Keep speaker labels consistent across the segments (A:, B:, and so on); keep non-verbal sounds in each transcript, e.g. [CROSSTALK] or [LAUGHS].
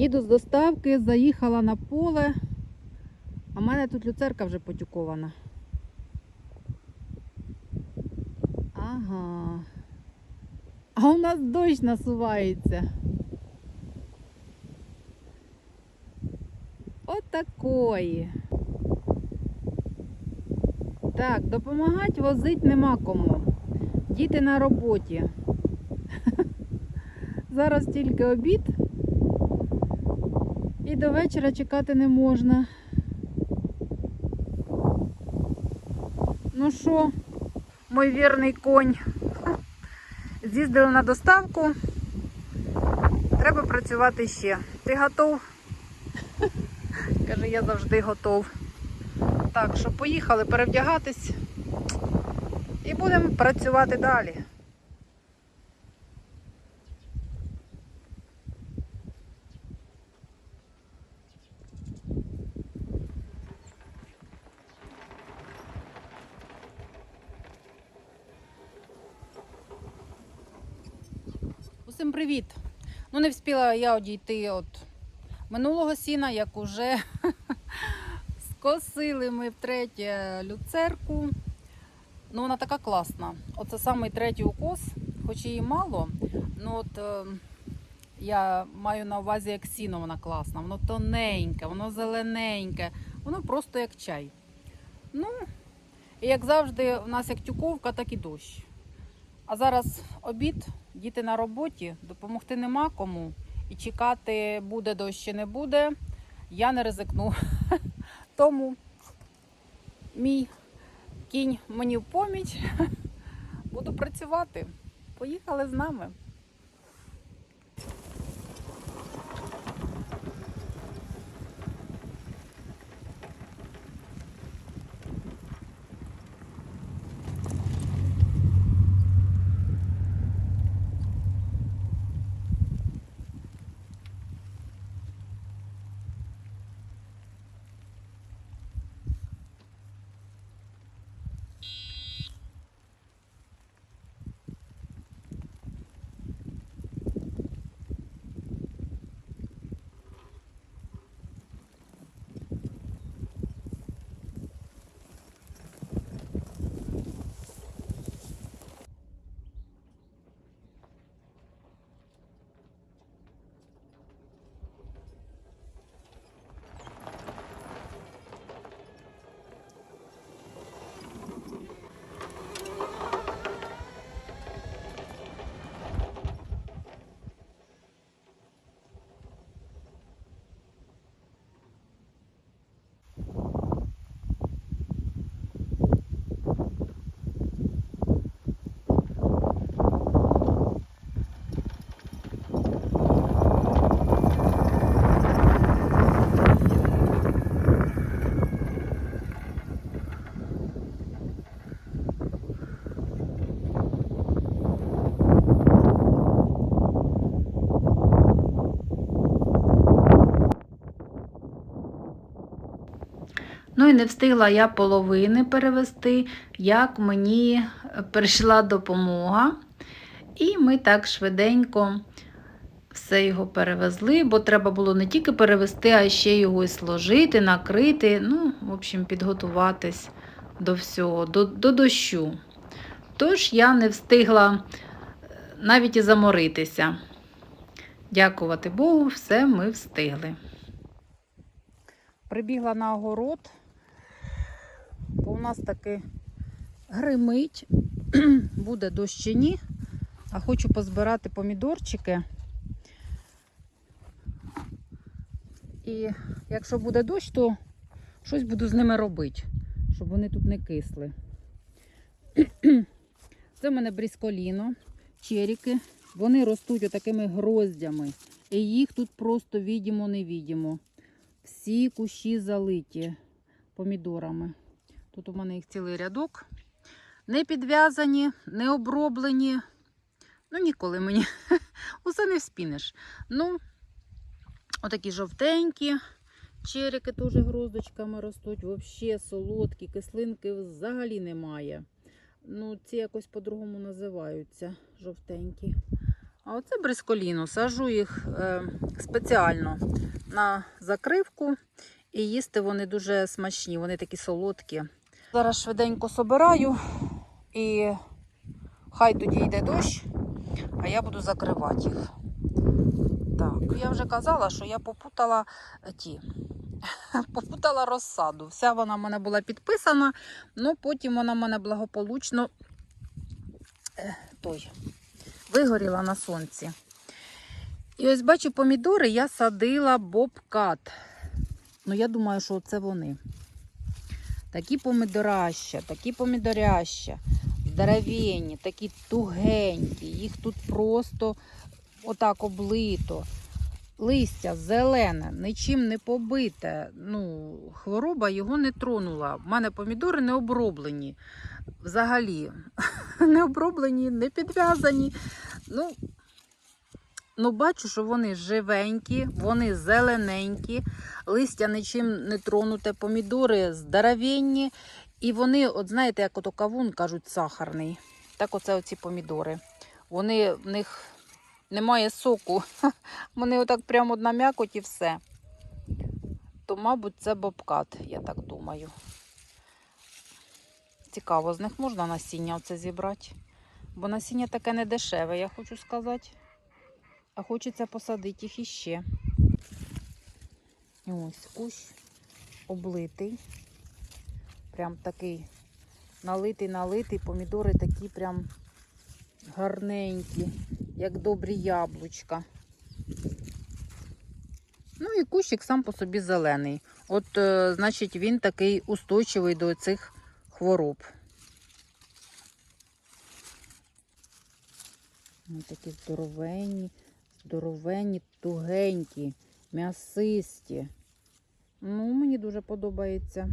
A: Їду з доставки, заїхала на поле, а в мене тут люцерка вже потюкована. Ага. А у нас дощ насувається. Отакої. Так, допомагати возить нема кому. Діти на роботі. [LAUGHS] Зараз тільки обід. І до вечора чекати не можна. Ну що, мой вірний конь. З'їздили на доставку. Треба працювати ще. Ти готов? Каже, я завжди готов. Так, що поїхали перевдягатись і будемо працювати далі. Усім привіт! Ну, не встигла я одійти від минулого сіна, як уже [LAUGHS] скосили ми втретє люцерку. Ну, вона така класна. Оце самий третій укос, хоч її мало. Ну от е, я маю на увазі, як сіно вона класна. Воно тоненьке, воно зелененьке, воно просто як чай. Ну, і як завжди, у нас як тюковка, так і дощ. А зараз обід, діти на роботі, допомогти нема кому. І чекати, буде дощ чи не буде, я не ризикну. [LAUGHS] Тому мій кінь мені в поміч. [LAUGHS] Буду працювати. Поїхали з нами. Ну і не встигла я половини перевести, як мені прийшла допомога. І ми так швиденько все його перевезли, бо треба було не тільки перевезти, а ще його і сложити, накрити. Ну, в общем, підготуватись до всього, до, до дощу. Тож я не встигла е, навіть і заморитися. Дякувати Богу, все ми встигли. Прибігла на огород, бо у нас таки гримить, [CLEARS THROAT] буде дощ чи ні, а хочу позбирати помідорчики. І якщо буде дощ, то щось буду з ними робити, щоб вони тут не кисли. [CLEARS THROAT] Це в мене брісколіно, черіки. Вони ростуть отакими гроздями. І їх тут просто відімо-невідімо. Всі кущі залиті помідорами. Тут у мене їх цілий рядок. Не підв'язані, не оброблені. Ну, ніколи мені [LAUGHS] усе не вспінеш. Ну, отакі жовтенькі. Черики теж гроздочками ростуть. Взагалі солодкі, кислинки взагалі немає. Ну, ці якось по-другому називаються жовтенькі. А оце брисколіну. Сажу їх е, спеціально на закривку. І їсти вони дуже смачні, вони такі солодкі. Зараз швиденько собираю і хай тоді йде дощ, а я буду закривати їх. Так, я вже казала, що я попутала е, ті. [LAUGHS] Попутала розсаду. Вся вона в мене була підписана, але потім вона в мене благополучно е, той, вигоріла на сонці. І ось бачу, помідори я садила бобкат. Ну, я думаю, що це вони. Такі помідораща, такі помідоряща, здоровенні, такі тугенькі. Їх тут просто отак облито. Листя зелене, нічим не побите. Ну, хвороба його не тронула. У мене помідори не оброблені. Взагалі. [LAUGHS] Не оброблені, не підв'язані. Ну, ну, бачу, що вони живенькі, вони зелененькі, листя нічим не тронуте, помідори здоровенні. І вони, от знаєте, як ото кавун кажуть, сахарний. Так оце оці помідори. Вони в них немає соку. Вони отак прямо на м'якоть і все. То, мабуть, це бобкат, я так думаю. Цікаво, з них можна насіння оце зібрати. Бо насіння таке не дешеве, я хочу сказати. А хочеться посадити їх іще. Ось кущ облитий. Прям такий налитий, налитий. Помідори такі прям гарненькі, як добрі яблучка. Ну і кущик сам по собі зелений. От, е, значить, він такий устойчивий до цих хвороб. Вони такі здоровенні, здоровенні, тугенькі, м'ясисті. Ну, мені дуже подобається.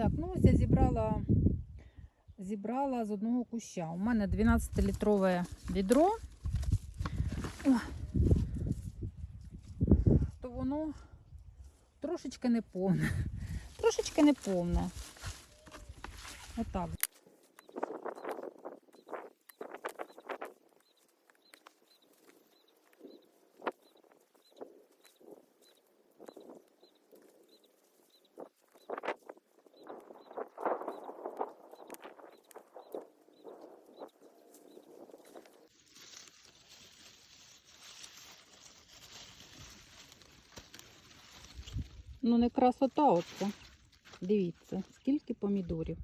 A: Так, ну ось я зібрала, зібрала з одного куща. У мене 12-літрове відро. О, то воно трошечки не повне. Трошечки не повне. Отак. Ну, не красота оце. Дивіться, скільки помідорів.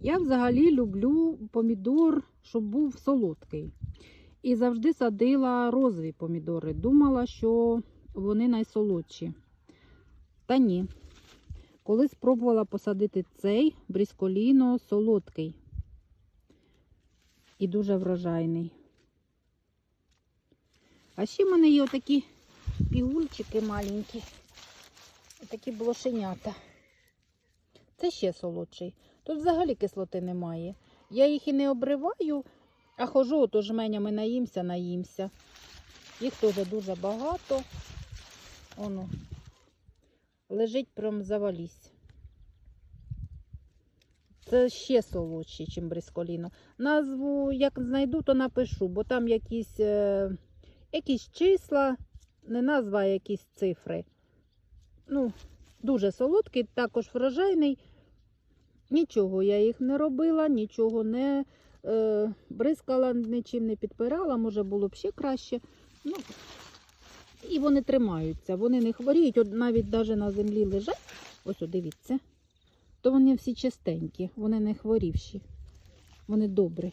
A: Я взагалі люблю помідор, щоб був солодкий. І завжди садила розові помідори. Думала, що вони найсолодші. Та ні. Коли спробувала посадити цей брісколіно солодкий і дуже врожайний. А ще в мене є отакі пігульчики маленькі. Такі блошенята. Це ще солодший. Тут взагалі кислоти немає. Я їх і не обриваю, а хожу, ото жменями наїмся, наїмся. Їх теж дуже багато. Оно. Лежить прям завалісь. Це ще солодші, ніж брисколіно. Назву, як знайду, то напишу, бо там якісь, е, якісь числа, не назва, а якісь цифри ну, дуже солодкий, також врожайний. Нічого я їх не робила, нічого не е, бризкала, нічим не підпирала, може було б ще краще. Ну, І вони тримаються, вони не хворіють, От навіть навіть на землі лежать. Ось, дивіться, то вони всі чистенькі, вони не хворівші, вони добрі.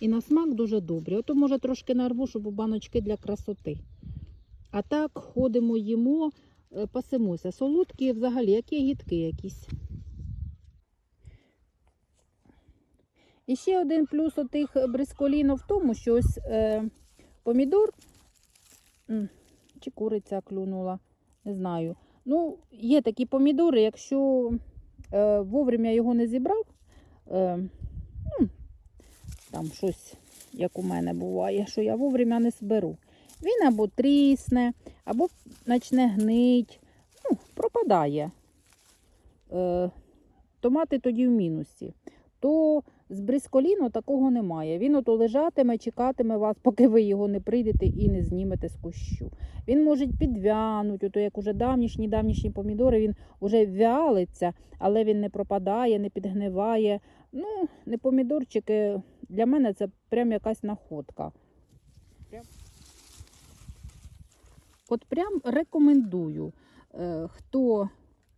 A: І на смак дуже добрі. Ото, може, трошки нарву, щоб баночки для красоти. А так ходимо, їмо. Е, пасемося. Солодкі взагалі, які гідки якісь. І ще один плюс отих брисколіно в тому, що ось е, помідор чи куриця клюнула, не знаю. Ну, є такі помідори, якщо е, вовремя його не зібрав, е, ну, там щось, як у мене буває, що я вовремя не зберу. Він або трісне, або почне гнить, ну, пропадає. Е, томати тоді в мінусі. То з брисколіно такого немає. Він ото лежатиме, чекатиме вас, [LAUGHS] поки ви його не прийдете і не знімете з кущу. Він може підвянути, ото як уже давнішні давнішні помідори, він вже вялиться, але він не пропадає, не підгниває. Ну, не помідорчики, для мене це прям якась находка. Прям. От прям рекомендую, е, хто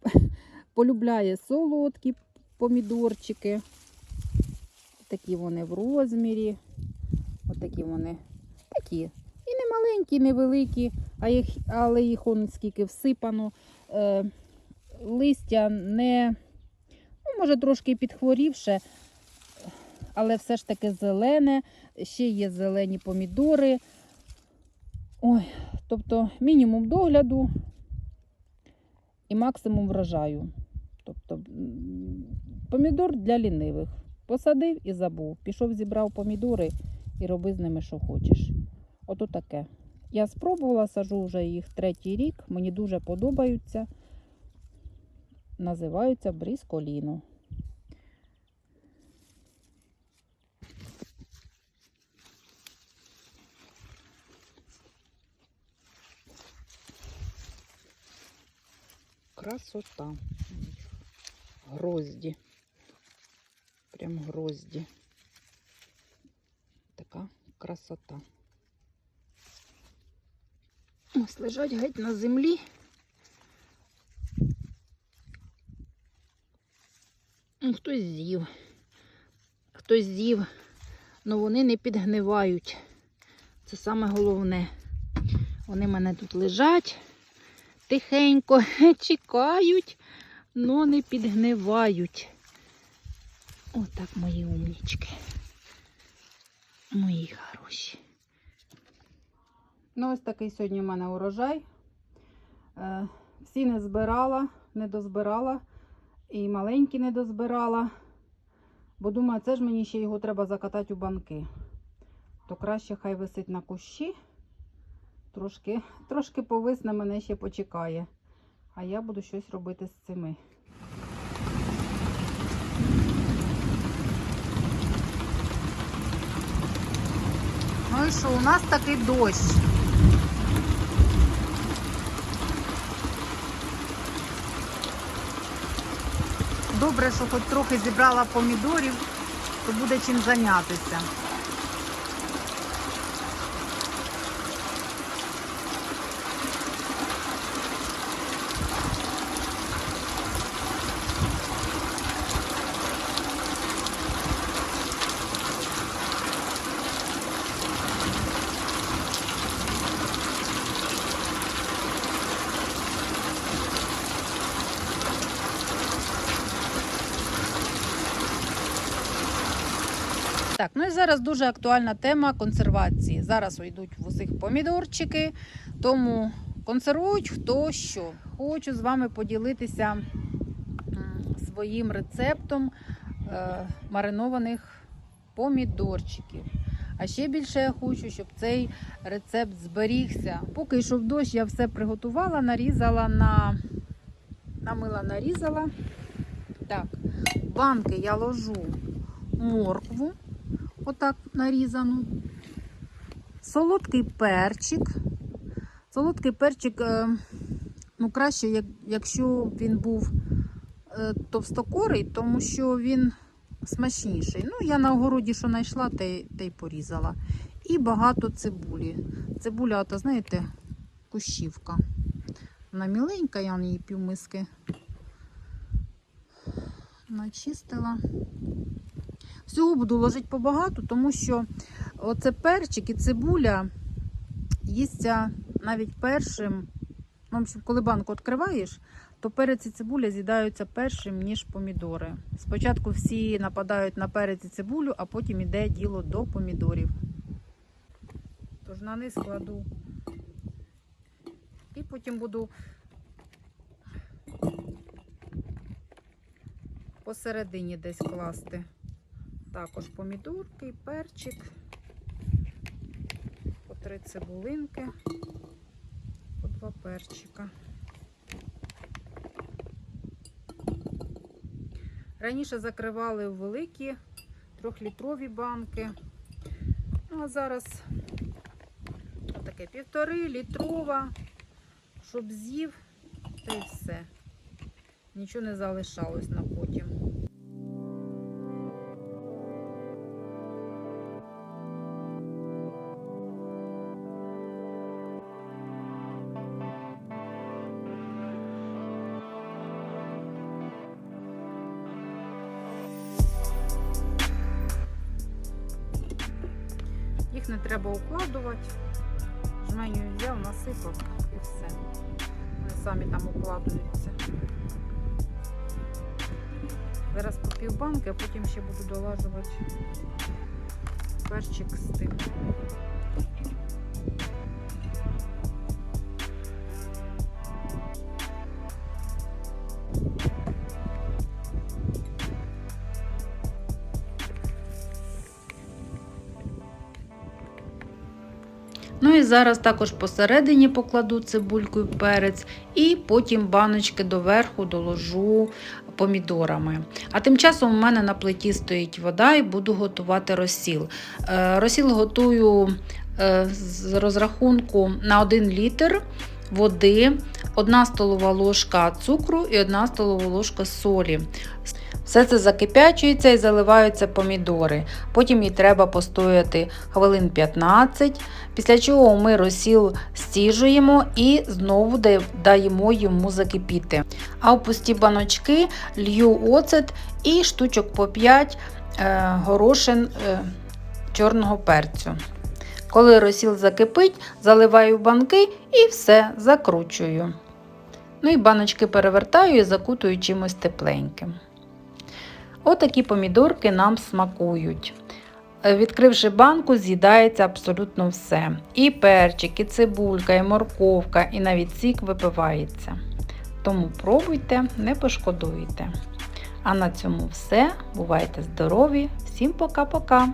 A: [LAUGHS] полюбляє солодкі помідорчики. Такі вони в розмірі. Отакі вони такі. І не маленькі, не великі, а їх, але їх он скільки всипано. Е, листя не, ну, може, трошки підхворівше, але все ж таки зелене. Ще є зелені помідори. Ой, тобто мінімум догляду і максимум врожаю. Тобто помідор для лінивих. Посадив і забув. Пішов, зібрав помідори і роби з ними, що хочеш. Ото таке. Я спробувала, сажу вже їх третій рік. Мені дуже подобаються. Називаються брісколіно. Красота. Грозді. Прям грозді. Така красота. Ось лежать геть на землі. Хтось з'їв. Хтось з'їв, але вони не підгнивають. Це саме головне. Вони в мене тут лежать, тихенько [LAUGHS] чекають, але не підгнивають. Отак мої умнічки. Мої хороші. Ну, ось такий сьогодні в мене урожай. Е, всі не збирала, не дозбирала. І маленькі не дозбирала. Бо думаю, це ж мені ще його треба закатати у банки. То краще хай висить на кущі. Трошки, трошки повисне, мене ще почекає. А я буду щось робити з цими. Ну і що, у нас такий дощ. Добре, що хоч трохи зібрала помідорів, то буде чим зайнятися. Зараз дуже актуальна тема консервації. Зараз йдуть в усіх помідорчики, тому консервують хто що. Хочу з вами поділитися своїм рецептом е, маринованих помідорчиків. А ще більше я хочу, щоб цей рецепт зберігся. Поки йшов дощ, я все приготувала, нарізала на намила, нарізала. Так, банки я ложу моркву отак нарізану. Солодкий перчик. Солодкий перчик, е, ну, краще, якщо він був е, товстокорий, тому що він смачніший. Ну, я на огороді, що знайшла, те, те й порізала. І багато цибулі. Цибуля, ото, знаєте, кущівка. Вона міленька, я на її півмиски начистила. Всього буду ложити побагато, тому що оце перчик і цибуля їсться навіть першим В общем, коли банку відкриваєш, то перець і цибуля з'їдаються першим, ніж помідори. Спочатку всі нападають на перець і цибулю, а потім іде діло до помідорів. Тож на низ кладу. І потім буду посередині десь класти. Також помідорки, перчик, по три цибулинки, по два перчика. Раніше закривали в великі трьохлітрові банки. Ну, а зараз таке півтори літрова, щоб з'їв, та й все. Нічого не залишалось на потім. Взяв, і все. Вони самі там укладуються. Зараз попів банки, а потім ще буду долажувати перчик з тим. Зараз також посередині покладу цибульку і перець, і потім баночки доверху доложу помідорами. А тим часом у мене на плиті стоїть вода і буду готувати розсіл. Е, Розсіл готую е, з розрахунку на 1 літр води, 1 столова ложка цукру і 1 столова ложка солі. Все це закипячується і заливаються помідори. Потім їй треба постояти хвилин 15, після чого ми розсіл стіжуємо і знову даємо йому закипіти. А в пусті баночки лью оцет і штучок по 5 е, горошин е, чорного перцю. Коли розсіл закипить, заливаю банки і все закручую. Ну і баночки перевертаю і закутую чимось тепленьким. Отакі помідорки нам смакують. Е, Відкривши банку, з'їдається абсолютно все. І перчик, і цибулька, і морковка, і навіть сік випивається. Тому пробуйте, не пошкодуйте. А на цьому все. Бувайте здорові! Всім пока-пока!